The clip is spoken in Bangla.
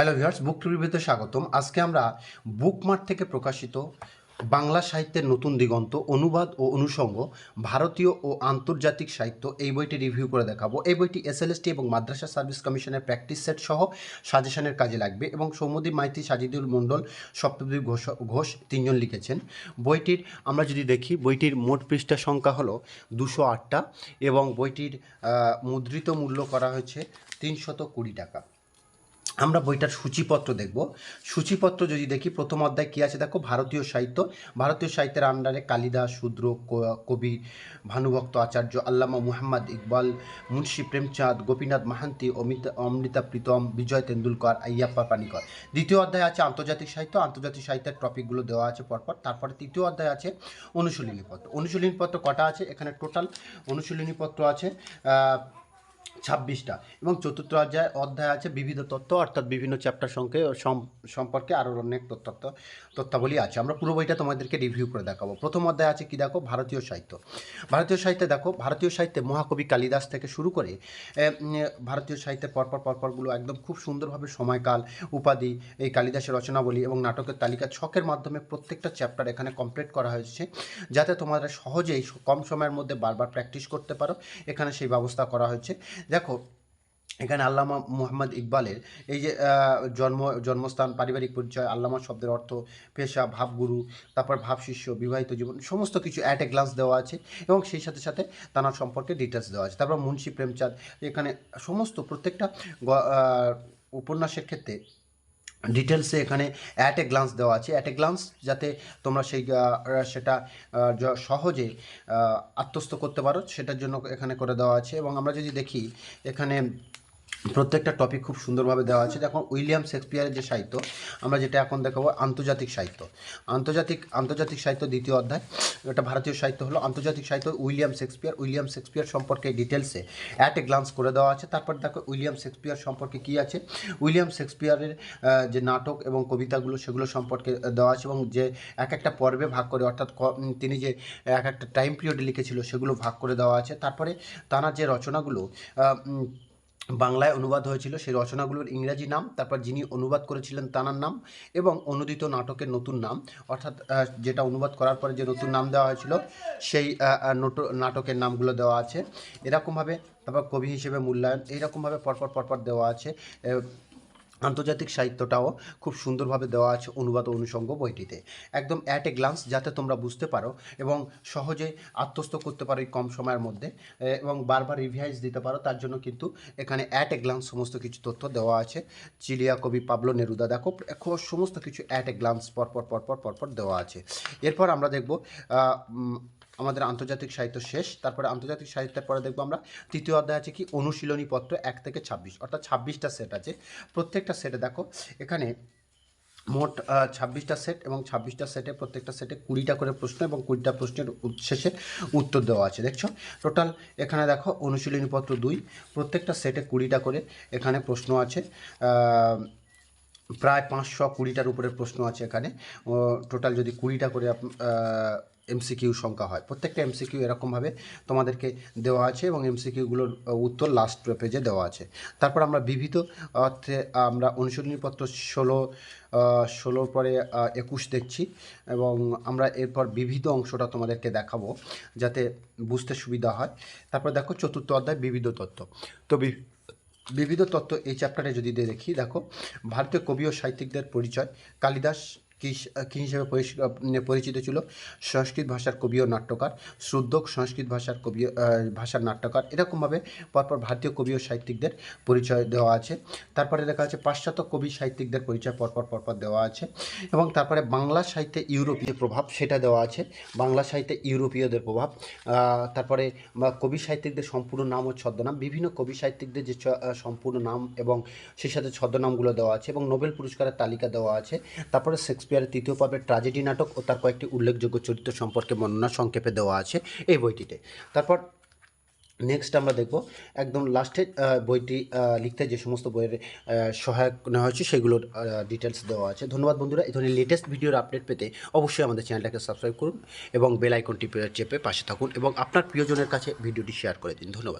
হ্যালো ভিউয়ার্স বুক রিভিউতে স্বাগতম। আজকে আমরা বুকমার্ট থেকে প্রকাশিত বাংলা সাহিত্যের নতুন দিগন্ত, অনুবাদ ও অনুষঙ্গ, ভারতীয় ও আন্তর্জাতিক সাহিত্য এই বইটি রিভিউ করে দেখাবো। এই বইটি এসএলএসটি এবং মাদ্রাসা সার্ভিস কমিশনের প্র্যাকটিস সেট সহ সাজেশনের কাজে লাগবে এবং সৌমদী মাইতি, সাজিদুল মণ্ডল সপ্তদ্বীপ ঘোষ ঘোষ তিনজন লিখেছেন। বইটির আমরা যদি দেখি, বইটির মোট পৃষ্ঠা সংখ্যা হলো দুশো আটটা এবং বইটির মুদ্রিত মূল্য করা হয়েছে তিনশত কুড়ি টাকা। আমরা বইটার সূচিপত্র দেখব। সূচিপত্র যদি দেখি, প্রথম অধ্যায় কী আছে? দেখো, ভারতীয় সাহিত্য। ভারতীয় সাহিত্যের আন্ডারে কালিদাস, শূদ্র কবি, ভানুভক্ত আচার্য, আল্লামা মুহাম্মদ ইকবাল, মুন্সী প্রেমচাঁদ, গোপীনাথ মাহান্তি, অমিতা, অমৃতা প্রীতম, বিজয় তেন্ডুলকর, আইয়াপ্পা পানিকর। দ্বিতীয় অধ্যায় আছে আন্তর্জাতিক সাহিত্য। আন্তর্জাতিক সাহিত্যের টপিকগুলো দেওয়া আছে পরপর। তারপরে তৃতীয় অধ্যায় আছে অনুশীলনী পত্র অনুশীলনী পত্র কটা আছে? এখানে টোটাল অনুশীলনী পত্র আছে ছাব্বিশটা। এবং চতুর্থ অধ্যায় অধ্যায় আছে বিবিধ তত্ত্ব, অর্থাৎ বিভিন্ন চ্যাপ্টার সঙ্গে সম- সম্পর্কে আরও অনেক তথ্য তথ্যাবলী আছে। আমরা পুরো বইটা তোমাদেরকে রিভিউ করে দেখাবো। প্রথম অধ্যায় আছে কি দেখো? ভারতীয় সাহিত্য। ভারতীয় সাহিত্যে দেখো, ভারতীয় সাহিত্যে মহাকবি কালিদাস থেকে শুরু করে ভারতীয় সাহিত্যের পরপর পরপরগুলো একদম খুব সুন্দরভাবে সময়কাল, উপাধি, এই কালিদাসের রচনাবলী এবং নাটকের তালিকা ছকের মাধ্যমে প্রত্যেকটা চ্যাপ্টার এখানে কমপ্লিট করা হয়েছে, যাতে তোমরা সহজেই কম সময়ের মধ্যে বারবার প্র্যাকটিস করতে পারো। এখানে সেই ব্যবস্থা করা হয়েছে। দেখো, এখানে আল্লামা মুহাম্মদ ইকবালের এই যে জন্ম, জন্মস্থান, পারিবারিক পরিচয়, আল্লামা শব্দের অর্থ পেশা, ভাবগুরু, তারপর ভাব শিষ্য, বিবাহিত জীবন, সমস্ত কিছু অ্যাট এ গ্লাস দেওয়া আছে এবং সেই সাথে সাথে তানার সম্পর্কে ডিটেলস দেওয়া আছে। তারপর মুন্সী প্রেমচাঁদ, এখানে সমস্ত প্রত্যেকটা উপন্যাসের ক্ষেত্রে ডিটেলসে এখানে অ্যাট এ গ্লান্স দেওয়া আছে। অ্যাট এ গ্লান্স যাতে তোমরা সেই সেটা সহজে আত্মস্থ করতে পারো, সেটার জন্য এখানে করে দেওয়া আছে। এবং আমরা যদি দেখি, এখানে প্রত্যেকটা টপিক খুব সুন্দরভাবে দেওয়া আছে। দেখো, উইলিয়াম শেক্সপিয়ারের যে সাহিত্য, আমরা যেটা এখন দেখাবো, আন্তর্জাতিক সাহিত্য। আন্তর্জাতিক আন্তর্জাতিক সাহিত্য দ্বিতীয় অধ্যায়। এটা ভারতীয় সাহিত্য হলো আন্তর্জাতিক সাহিত্য, উইলিয়াম শেক্সপিয়ার। উইলিয়াম শেক্সপিয়ার সম্পর্কে ডিটেলসে অ্যাট এ গ্লান্স করে দেওয়া আছে। তারপর দেখো, উইলিয়াম শেক্সপিয়ার সম্পর্কে কী আছে? উইলিয়াম শেক্সপিয়ারের যে নাটক এবং কবিতাগুলো, সেগুলো সম্পর্কে দেওয়া আছে এবং যে এক একটা পর্বে ভাগ করে, অর্থাৎ তিনি যে এক একটা টাইম পিরিয়ডে লিখেছিল, সেগুলো ভাগ করে দেওয়া আছে। তারপরে তাঁর যে রচনাগুলো বাংলায় অনুবাদ হয়েছিল সেই রচনাগুলোর ইংরাজি নাম, তারপর যিনি অনুবাদ করেছিলেন তানার নাম এবং অনুদিত নাটকের নতুন নাম। অর্থাৎ যেটা অনুবাদ করার পরে যে নতুন নাম দেওয়া হয়েছিল, সেই নাটকের নামগুলো দেওয়া আছে। এরকমভাবে, তারপর কবি হিসেবে মূল্যায়ন, এইরকমভাবে পরপর পরপর দেওয়া আছে। আন্তর্জাতিক সাহিত্যটাও খুব সুন্দরভাবে দেওয়া আছে অনুবাদ অনুষঙ্গ বইটিতে। একদম অ্যাট এ গ্লান্স যাতে তোমরা বুঝতে পারো এবং সহজে আত্মস্থ করতে পারো এই কম সময়ের মধ্যে এবং বারবার রিভাইজ দিতে পারো, তার জন্য কিন্তু এখানে অ্যাট এ গ্লান্স সমস্ত কিছু তথ্য দেওয়া আছে। চিলিয়া কবি পাবলো নেরুদা দেখো সমস্ত কিছু অ্যাট এ গ্লান্স পরপর পরপর পরপর দেওয়া আছে। এরপর আমরা দেখব আমাদের আন্তর্জাতিক সাহিত্য শেষ। তারপরে আন্তর্জাতিক সাহিত্যের পরে দেখব আমরা, তৃতীয় অধ্যায় আছে কি? অনুশীলনী পত্র এক থেকে ছাব্বিশ। অর্থাৎ ছাব্বিশটা সেট আছে। প্রত্যেকটা সেটে দেখো, এখানে মোট ছাব্বিশটা সেট এবং ছাব্বিশটা সেটে প্রত্যেকটা সেটে কুড়িটা করে প্রশ্ন এবং কুড়িটা প্রশ্নের শেষে উত্তর দেওয়া আছে, দেখছ? টোটাল এখানে দেখো, অনুশীলনী পত্র দুই। প্রত্যেকটা সেটে কুড়িটা করে এখানে প্রশ্ন আছে। প্রায় পাঁচশো কুড়িটার উপরে প্রশ্ন আছে এখানে। টোটাল যদি কুড়িটা করে এমসিকিউ সংখ্যা হয়। প্রত্যেকটা এমসিকিউ এরকমভাবে তোমাদেরকে দেওয়া আছে এবং এমসিকিউগুলোর উত্তর লাস্ট পেজে দেওয়া আছে। তারপর আমরা বিবিধ অর্থে আমরা অনুশীলনীপত্র ষোলো ষোলোর পরে একুশ দেখছি এবং আমরা এরপর বিবিধ অংশটা তোমাদেরকে দেখাবো যাতে বুঝতে সুবিধা হয়। তারপর দেখো চতুর্থ অধ্যায় বিবিধ তত্ত্ব। তো বিবিধ তত্ত্ব এই চ্যাপ্টারে যদি দেখি দেখো ভারতীয় কবি ও সাহিত্যিকদের পরিচয় কালিদাস কি হিসেবে পরিচ- পরিচিত ছিল। সংস্কৃত ভাষার কবি ও নাট্যকার, শ্রুদ্ধক সংস্কৃত ভাষার কবি ভাষার নাট্যকার। এরকমভাবে পরপর ভারতীয় কবি ও সাহিত্যিকদের পরিচয় দেওয়া আছে। তারপরে দেখা যাচ্ছে পাশ্চাত্য কবি সাহিত্যিকদের পরিচয় পরপর পরপর দেওয়া আছে। এবং তারপরে বাংলা সাহিত্যে ইউরোপীয় প্রভাব সেটা দেওয়া আছে। বাংলা সাহিত্যে ইউরোপীয়দের প্রভাব তারপরে কবি সাহিত্যিকদের সম্পূর্ণ নাম ও ছদ্মনাম, বিভিন্ন কবি সাহিত্যিকদের যে সম্পূর্ণ নাম এবং সেই সাথে ছদ্মনামগুলো দেওয়া আছে এবং নোবেল পুরস্কারের তালিকা দেওয়া আছে। তারপরে শেক্সপিয়ারের তৃতীয় পর্বের ট্রাজেডি নাটক ও তার কয়েকটি উল্লেখযোগ্য চরিত্র সম্পর্কে বর্ণনা সংক্ষেপে দেওয়া আছে এই বইটিতে। তারপর নেক্সট আমরা দেখব একদম লাস্টে বইটি লিখতে যে সমস্ত বইয়ের সহায়ক নেওয়া হয়েছে সেগুলোর ডিটেলস দেওয়া আছে। ধন্যবাদ বন্ধুরা। এই ধরনের লেটেস্ট ভিডিওর আপডেট পেতে অবশ্যই আমাদের চ্যানেলটাকে সাবস্ক্রাইব করুন এবং বেল আইকনটি চেপে পাশে থাকুন এবং আপনার প্রিয়জনের কাছে ভিডিওটি শেয়ার করে দিন। ধন্যবাদ।